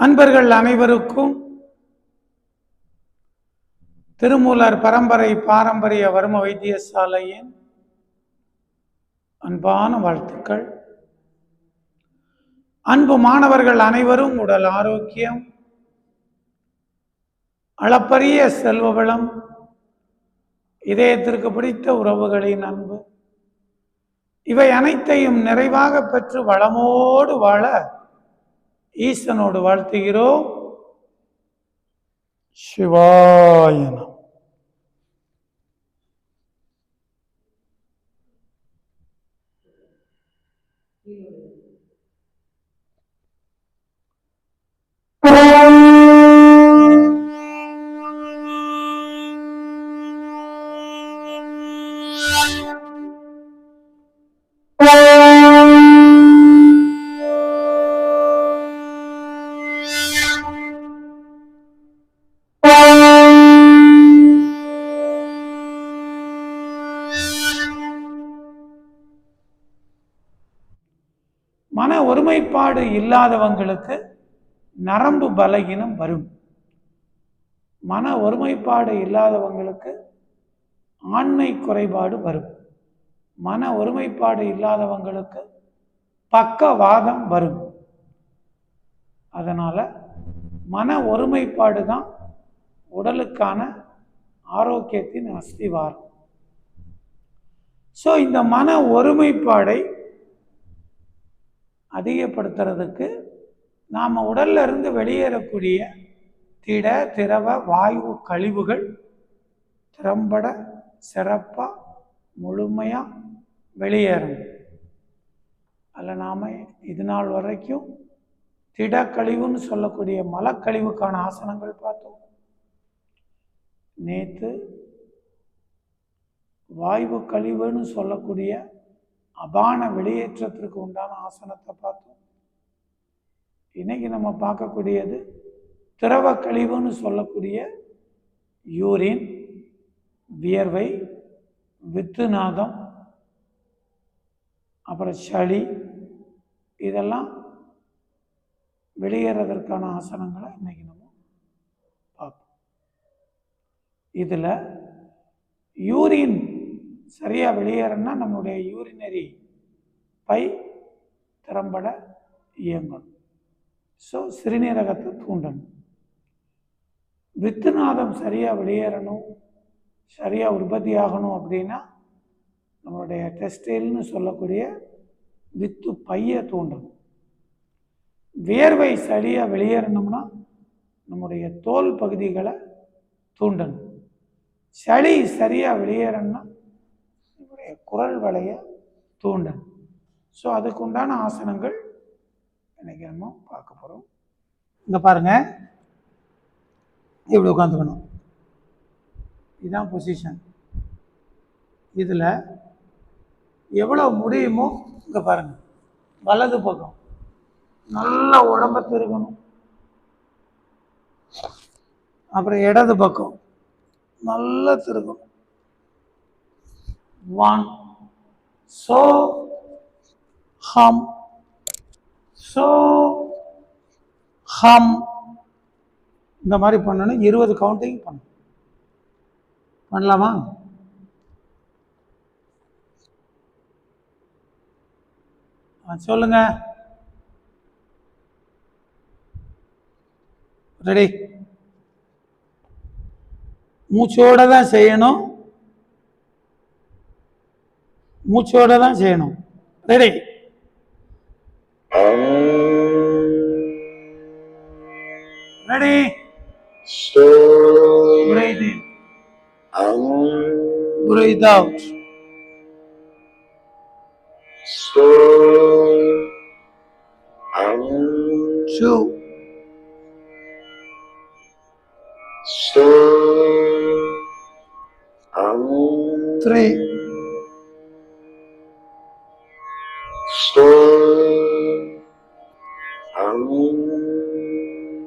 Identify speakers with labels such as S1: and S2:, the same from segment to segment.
S1: அன்பர்கள் அனைவருக்கும் திருமூலர் பரம்பரை பாரம்பரிய வர்ம வைத்தியசாலையின் அன்பான வாழ்த்துக்கள். அன்பு மாணவர்கள் அனைவரும் உடல் ஆரோக்கியம் அளப்பரிய செல்வ வளம் இதயத்திற்கு பிடித்த உறவுகளின் அன்பு இவை அனைத்தையும் நிறைவாக பெற்று வளமோடு வாழ ஈசனோடு வாழ்த்துகிறோம். சிவாயனம் மன ஒருமைப்பாடு இல்லாதவங்களுக்கு நரம்பு பலகீனம் வரும். மன ஒருமைப்பாடு இல்லாதவங்களுக்கு ஆண்மை குறைபாடு வரும். மன ஒருமைப்பாடு இல்லாதவங்களுக்கு பக்கவாதம் வரும். அதனால் மன ஒருமைப்பாடு தான் உடலுக்கான ஆரோக்கியத்தின் அஸ்திவாரம். ஸோ இந்த மன ஒருமைப்பாடை அதிகப்படுத்துறதுக்கு நாம் உடல்ல இருந்து வெளியேறக்கூடிய திட திரவ வாயு கழிவுகள் திறம்பட சிறப்பாக முழுமையாக வெளியேறணும். அதில் நாம் இது நாள் வரைக்கும் திடக்கழிவுன்னு சொல்லக்கூடிய மலக்கழிவுக்கான ஆசனங்கள் பார்த்தோம். நேற்று வாயு கழிவுன்னு சொல்லக்கூடிய அபான வெளியேற்றத்திற்கு உண்டான ஆசனத்தை பார்த்தோம். இன்னைக்கு நம்ம பார்க்கக்கூடியது திரவ கழிவுன்னு சொல்லக்கூடிய யூரின் வியர்வை வித்துநாதம் அப்புறம் சளி இதெல்லாம் வெளியேறதற்கான ஆசனங்களை இன்னைக்கு நம்ம பார்ப்போம். இதில் யூரின் சரியாக வெளியேறன்னா நம்மளுடைய யூரினரி பை திறம்பட இயங்கணும். ஸோ சிறுநீரகத்தை தூண்டணும். வித்துநாதம் சரியாக வெளியேறணும் சரியாக உற்பத்தி ஆகணும் அப்படின்னா நம்மளுடைய டெஸ்டைல்னு சொல்லக்கூடிய வித்து பையை தூண்டணும். வியர்வை சரியாக வெளியேறணும்னா நம்முடைய தோல் பகுதிகளை தூண்டணும். சளி சரியாக வெளியேறணும்னா குரல் வளைய தூண்டும் ஸோ அதுக்கு உண்டான ஆசனங்கள் இன்னைக்கு நம்ம பார்க்க போகிறோம் இங்கே பாருங்க. இப்படி உட்காந்துக்கணும் இதுதான் பொசிஷன் இதில் எவ்வளோ முடியுமோ இங்கே பாருங்க. வலது பக்கம். நல்ல உடம்ப திருகணும். அப்புறம் இடது பக்கம். நல்லா திருகணும். ஒன் சோ ஹம் சோ ஹம் இந்த மாதிரி பண்ணணும். இருபது கவுண்டிங் பண்ணணும். பண்ணலாமா? ஆ, சொல்லுங்க. ரெடி மூச்சோட தான் செய்யணும். மூச்சோட தான் செய்யணும் ready ready breathe in breathe out two Stay. Hallelujah.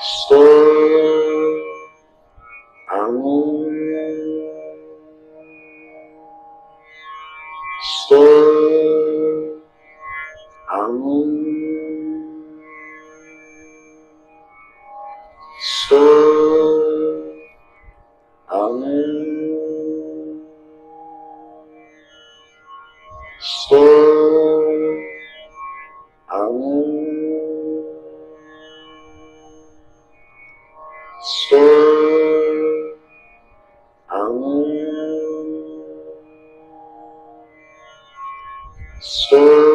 S2: Stay. Hallelujah. story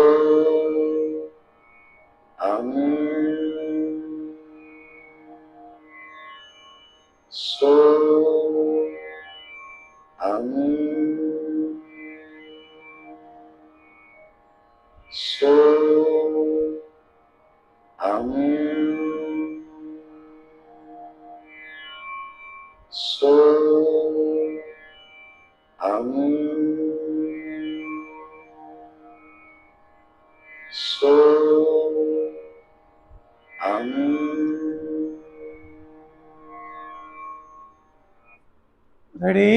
S2: ready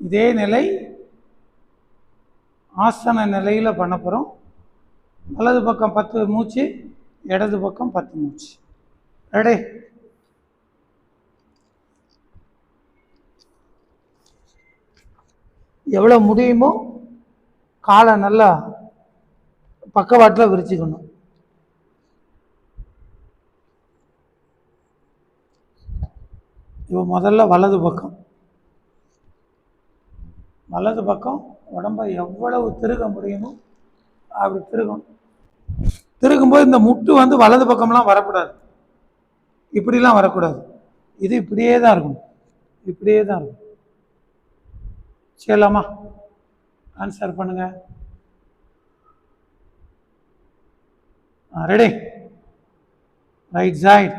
S2: இதே நிலை ஆசன நிலையில் பண்ண போகிறோம் வலது பக்கம் பத்து மூச்சு இடது பக்கம் பத்து மூச்சு. ரெடி எவ்வளோ முடியுமோ காலை நல்லா பக்கவாட்டில் விரிச்சுக்கணும். இப்போ முதல்ல வலது பக்கம். வலது பக்கம் உடம்பை எவ்வளவு திருக முடியுமோ அப்படி திருகணும். திருகும்போது இந்த முட்டு வந்து வலது பக்கம்லாம் வரக்கூடாது. இப்படிலாம் வரக்கூடாது. இது இப்படியே தான் இருக்கணும். இப்படியே தான் இருக்கும் செய்யலாமா? ஆன்சர் பண்ணுங்க. ரெடி ரைட் சைட்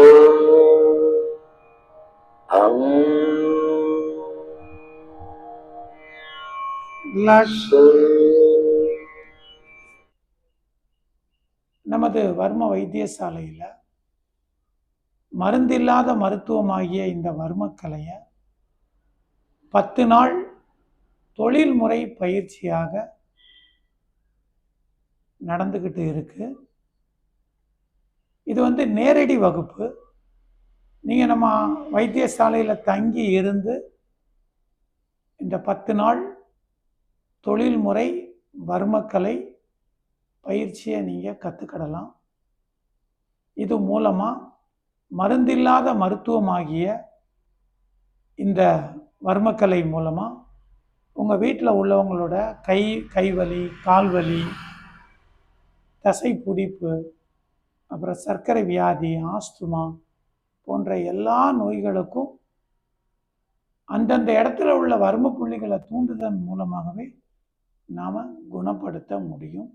S1: நமது வர்ம வைத்தியசாலையில் மருந்தில்லாத மருத்துவமாகிய இந்த வர்மக்கலையை பத்து நாள் தொழில்முறை பயிற்சியாக நடந்துக்கிட்டு இருக்கு. இது வந்து நேரடி வகுப்பு. நீங்கள் நம்ம வைத்தியசாலையில் தங்கி இருந்து இந்த பத்து நாள் தொழில்முறை வர்மக்கலை பயிற்சியை நீங்கள் கற்றுக்கிடலாம் இது மூலமாக மருந்தில்லாத மருத்துவமாகிய இந்த வர்மக்கலை மூலமாக உங்கள் வீட்டில் உள்ளவங்களோட கை கைவலி கால்வலி தசை பிடிப்பு அப்புறம் சர்க்கரை வியாதி ஆஸ்துமா போன்ற எல்லா நோய்களுக்கும் அந்தந்த இடத்துல உள்ள வர்ம புள்ளிகளை தூண்டுதல் மூலமாகவே நாம் குணப்படுத்த முடியும்.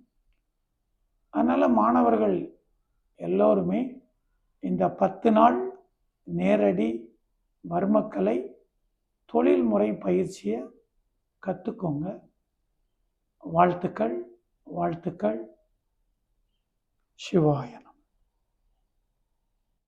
S1: அதனால் மாணவர்கள் எல்லோருமே இந்த பத்து நாள் நேரடி மர்மக்கலை தொழில்முறை பயிற்சியை கற்றுக்கோங்க வாழ்த்துக்கள் வாழ்த்துக்கள். சிவாயனம்